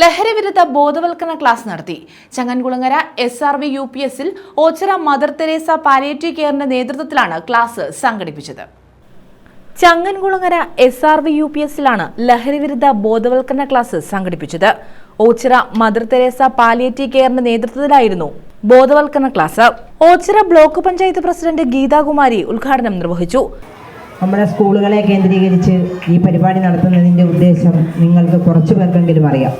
ലഹരി വിരുദ്ധ ബോധവൽക്കരണ ക്ലാസ് നടത്തി. Changankulangara S R V U P എസിൽ ഓച്ചിറ മദർ തെരേസ പാലിയേറ്റീവ് കെയറിന്റെ നേതൃത്വത്തിലാണ് ക്ലാസ് സംഘടിപ്പിച്ചത്. Changankulangara S R V U P എസിലാണ് ലഹരി വിരുദ്ധ ബോധവൽക്കരണ ക്ലാസ് സംഘടിപ്പിച്ചത്. ഓച്ചിറ മദർ തെരേസ പാലിയേറ്റീവ് കെയറിന്റെ നേതൃത്വത്തിലായിരുന്നു ബോധവൽക്കരണ class. Ochira block panchayat president Geethakumari ഉദ്ഘാടനം നിർവഹിച്ചു. നമ്മുടെ സ്കൂളുകളെ കേന്ദ്രീകരിച്ച് ഈ പരിപാടി നടത്തുന്നതിന്റെ ഉദ്ദേശം നിങ്ങൾക്ക് കുറച്ചു പേർക്കെങ്കിലും അറിയാം.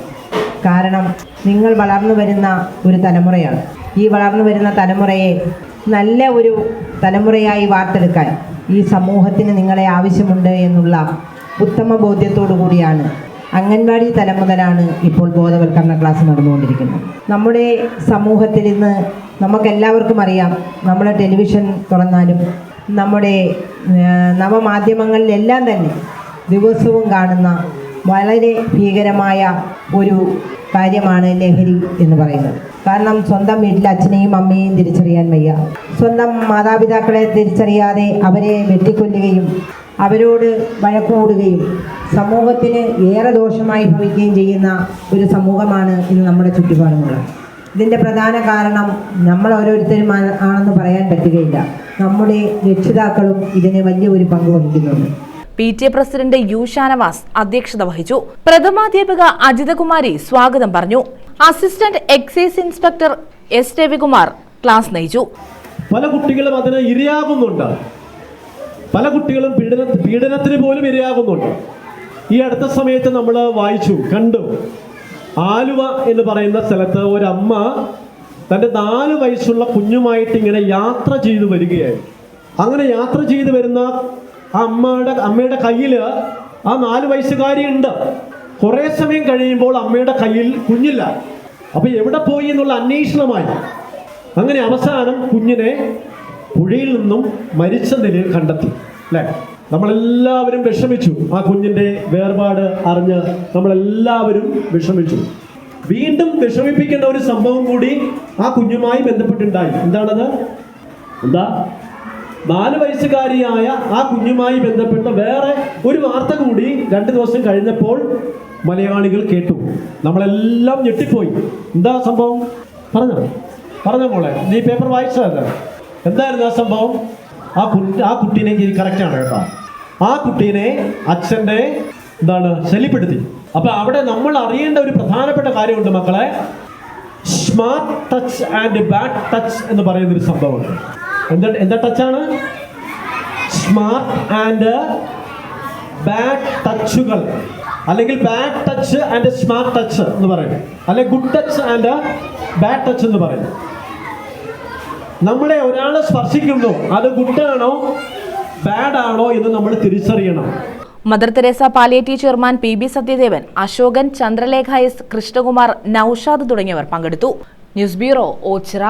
കാരണം നിങ്ങൾ വളർന്നു വരുന്ന ഒരു തലമുറയാണ്. ഈ വളർന്നു വരുന്ന തലമുറയെ നല്ല ഒരു തലമുറയായി വാർത്തെടുക്കാൻ ഈ സമൂഹത്തിന് നിങ്ങളെ ആവശ്യമുണ്ട് എന്നുള്ള ഉത്തമ ബോധ്യത്തോടു കൂടിയാണ് അംഗൻവാടി തലം മുതലാണ് ഇപ്പോൾ ബോധവൽക്കരണ ക്ലാസ് നടന്നുകൊണ്ടിരിക്കുന്നത്. നമ്മുടെ സമൂഹത്തിൽ ഇന്ന് നമുക്കെല്ലാവർക്കും അറിയാം നമ്മളെ ടെലിവിഷൻ തുറന്നാലും നമ്മുടെ നവമാധ്യമങ്ങളിലെല്ലാം തന്നെ ദിവസവും കാണുന്ന വളരെ ഭീകരമായ ഒരു കാര്യമാണ് ലഹരി എന്ന് പറയുന്നത്. കാരണം സ്വന്തം വീട്ടിൽ അച്ഛനെയും അമ്മയെയും തിരിച്ചറിയാൻ വയ്യ. സ്വന്തം മാതാപിതാക്കളെ തിരിച്ചറിയാതെ അവരെ വെട്ടിക്കൊല്ലുകയും അവരോട് വഴക്കുകൂടുകയും സമൂഹത്തിന് ഏറെ ദോഷമായി ഭവിക്കുകയും ചെയ്യുന്ന ഒരു സമൂഹമാണ് ഇന്ന് നമ്മുടെ ചുറ്റുപാടുമുള്ളത്. ഇതിന്റെ പ്രധാന കാരണം നമ്മൾ ഓരോരുത്തരും ആണെന്ന് പറയാൻ പറ്റുകയില്ല. നമ്മുടെ രക്ഷിതാക്കളും ഇതിന് വലിയ ഒരു പങ്ക് വഹിക്കുന്നുണ്ട്. P T A president U Shanavas അധ്യക്ഷത വഹിച്ചു. പ്രഥമാധ്യാപിക അജിതകുമാരി സ്വാഗതം പറഞ്ഞു. Assistant excise inspector S Ravikumar class നയിച്ചു. പല കുട്ടികളും അതിന് ഇരയാകുന്നുണ്ട്. പല കുട്ടികളും പീഡന പീഡനത്തിന് പോലും ഇരയാകുന്നുണ്ട്. ഈ അടുത്ത സമയത്ത് നമ്മൾ വായിച്ചു കണ്ടു. ആലുവ എന്ന് പറയുന്ന സ്ഥലത്ത് ഒരമ്മ തന്റെ നാല് വയസ്സുള്ള കുഞ്ഞുമായിട്ട് ഇങ്ങനെ യാത്ര ചെയ്തു വരികയായി. അങ്ങനെ യാത്ര ചെയ്തു വരുന്ന ആ അമ്മയുടെ അമ്മയുടെ കയ്യിൽ ആ നാല് വയസ്സുകാരി ഉണ്ട്. കുറേ സമയം കഴിയുമ്പോൾ അമ്മയുടെ കയ്യിൽ കുഞ്ഞില്ല. അപ്പൊ എവിടെ പോയി എന്നുള്ള അന്വേഷണമായി. അങ്ങനെ അവസാനം കുഞ്ഞിനെ പുഴയിൽ നിന്നും മരിച്ച നിലയിൽ കണ്ടെത്തി. അല്ലേ? നമ്മളെല്ലാവരും വിഷമിച്ചു. ആ കുഞ്ഞിന്റെ വേർപാട് അറിഞ്ഞ് നമ്മളെല്ലാവരും വിഷമിച്ചു. വീണ്ടും വിഷമിപ്പിക്കേണ്ട ഒരു സംഭവം കൂടി ആ കുഞ്ഞുമായി ബന്ധപ്പെട്ടുണ്ടായി. എന്താണത്? എന്താ? നാല് വയസ്സുകാരിയായ ആ കുഞ്ഞുമായി ബന്ധപ്പെട്ട വേറെ ഒരു വാർത്ത കൂടി രണ്ട് ദിവസം കഴിഞ്ഞപ്പോൾ മലയാളികൾ കേട്ടു. നമ്മളെല്ലാം ഞെട്ടിപ്പോയി. എന്താ സംഭവം? പറഞ്ഞോ. പറഞ്ഞോ മോളെ. നീ പേപ്പർ വായിച്ചത് എന്തായിരുന്നു ആ സംഭവം? ആ കുട്ടി ആ കുട്ടീനെ കറക്റ്റ് ആണ് കേട്ടോ? ആ കുട്ടീനെ അച്ഛന്റെ എന്താണ് ശല്യപ്പെടുത്തി. അപ്പൊ അവിടെ നമ്മൾ അറിയേണ്ട ഒരു പ്രധാനപ്പെട്ട കാര്യമുണ്ട് മക്കളെ. Smart touch and bad touch എന്ന് പറയുന്ന ഒരു സംഭവമുണ്ട്. എന്താ എന്താ ടച്ചാണ് സ്മാർട്ട് ആൻഡ് ബാഡ് ടച്ചുകൾ അല്ലെങ്കിൽ bad touch and smart touch എന്ന് പറയും അല്ലെങ്കിൽ good touch and bad touch എന്ന് പറയും നമ്മളെ ഒരാളെ സ്പർശിക്കുന്നു അത് ഗുഡ് ആണോ? ബാഡ് ആണോ എന്ന് നമ്മൾ തിരിച്ചറിയണം. Mother Teresa palliative chairman P B Sathyadevan Ashokan Chandralekha S Krishnakumar Noushad തുടങ്ങിയവർ പങ്കെടുത്തു. News bureau Ochira